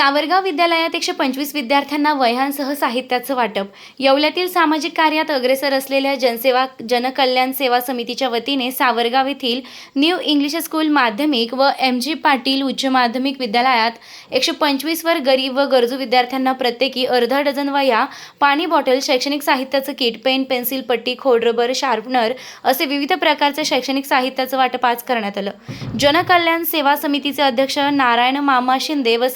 सावरगाव विद्यालयात एकशे पंचवीस विद्यार्थ्यांना वह्यांसह साहित्याचं वाटप. येवल्यातील सामाजिक कार्यात अग्रेसर असलेल्या जनसेवा जनकल्याण सेवा समितीच्या वतीने सावरगाव येथील न्यू इंग्लिश स्कूल माध्यमिक व एम जी पाटील उच्च माध्यमिक विद्यालयात एकशे पंचवीसवर गरीब व गरजू विद्यार्थ्यांना प्रत्येकी अर्धा डझन वह्या पाणी बॉटल शैक्षणिक साहित्याचं किट पेन पेन्सिल पट्टी खोडरबर शार्पनर असे विविध प्रकारचे शैक्षणिक साहित्याचं वाटप आज करण्यात आलं. जनकल्याण सेवा समितीचे अध्यक्ष नारायण मामा शिंदे व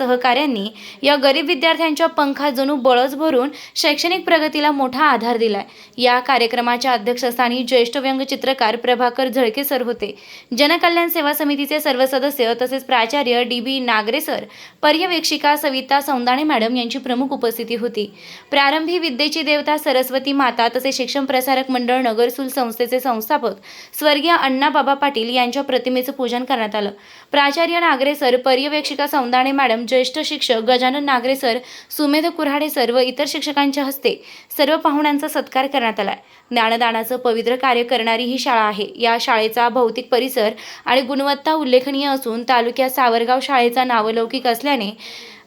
यांनी या गरीब विद्यार्थ्यांच्या पंखात जणू बळच भरून शैक्षणिक प्रगतीला मोठा आधार दिलाय. या कार्यक्रमाच्या अध्यक्षस्थानी ज्येष्ठ व्यंगचित्रकार प्रभाकर झळके सर होते. जनकल्याण सेवा समितीचे सर्व सदस्य तसेच प्राचार्य डी बी नागरे सर पर्यवेक्षिका सविता सौंदाणे मॅडम यांची प्रमुख उपस्थिती होती. प्रारंभी विद्येची देवता सरस्वती माता तसेच शिक्षण प्रसारक मंडळ नगरसूल संस्थेचे संस्थापक स्वर्गीय अण्णाबाबा पाटील यांच्या प्रतिमेचं पूजन करण्यात आलं. प्राचार्य नागरे सर पर्यवेक्षिका सौंदाणे मॅडम ज्येष्ठ शिक्षक शिक्षक गजानन नागरे सर सुमेध कुऱ्हाडे सर व इतर शिक्षकांच्या हस्ते सर्व पाहुण्यांचा सत्कार करण्यात आला. ज्ञानदानाचं पवित्र कार्य करणारी ही शाळा आहे. या शाळेचा भौतिक परिसर आणि गुणवत्ता उल्लेखनीय असून तालुक्यात सावरगाव शाळेचा नावलौकिक असल्याने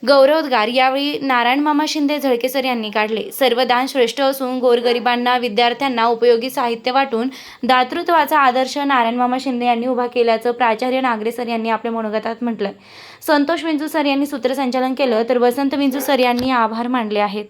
गौरवोद्गार. यावेळी नारायणमामा शिंदे शिंदे झळकेसर यांनी काढले. सर्व दान श्रेष्ठ असून गोरगरिबांना विद्यार्थ्यांना उपयोगी साहित्य वाटून दातृत्वाचा आदर्श नारायणमामा शिंदे यांनी उभा केल्याचं प्राचार्य नागरे सर यांनी आपल्या मनोगतात म्हटलंय. संतोष विंजू सर यांनी सूत्रसंचालन केलं तर वसंत विंजू सर यांनी आभार मानले आहेत.